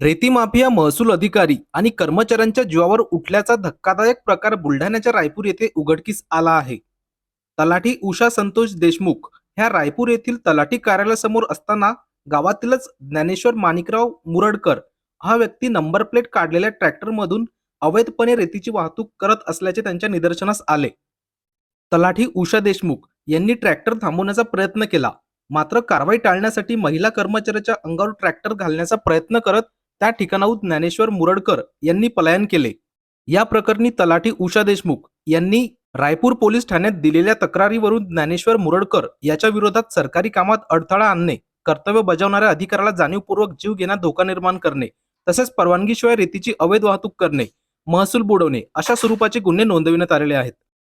रेती माफिया महसूल अधिकारी आणि कर्मचाऱ्यांच्या जीवावर उठल्याचा धक्कादायक प्रकार बुलढाण्याच्या रायपूर येथे उघडकीस आला आहे. तलाठी उषा संतोष देशमुख ह्या रायपूर येथील तलाठी कार्यालयासमोर असताना गावातीलच ज्ञानेश्वर माणिकराव मुरडकर हा व्यक्ती नंबर प्लेट काढलेल्या ट्रॅक्टरमधून अवैधपणे रेतीची वाहतूक करत असल्याचे त्यांच्या निदर्शनास आले. तलाठी उषा देशमुख यांनी ट्रॅक्टर थांबवण्याचा प्रयत्न केला मात्र कारवाई टाळण्यासाठी महिला कर्मचाऱ्याच्या अंगावर ट्रॅक्टर घालण्याचा प्रयत्न करत त्या ठिकाणाहून ज्ञानेश्वर मुरडकर यांनी पलायन केले. या प्रकरणी तलाठी उषा देशमुख यांनी रायपूर पोलीस ठाण्यात दिलेल्या तक्रारीवरून ज्ञानेश्वर मुरडकर याच्या विरोधात सरकारी कामात अडथळा आणणे कर्तव्य बजावणाऱ्या अधिकाऱ्याला जाणीवपूर्वक जीव घेण्यात धोका निर्माण करणे तसेच परवानगीशिवाय रेतीची अवैध वाहतूक करणे महसूल बुडवणे अशा स्वरूपाचे गुन्हे नोंदविण्यात आलेले आहेत.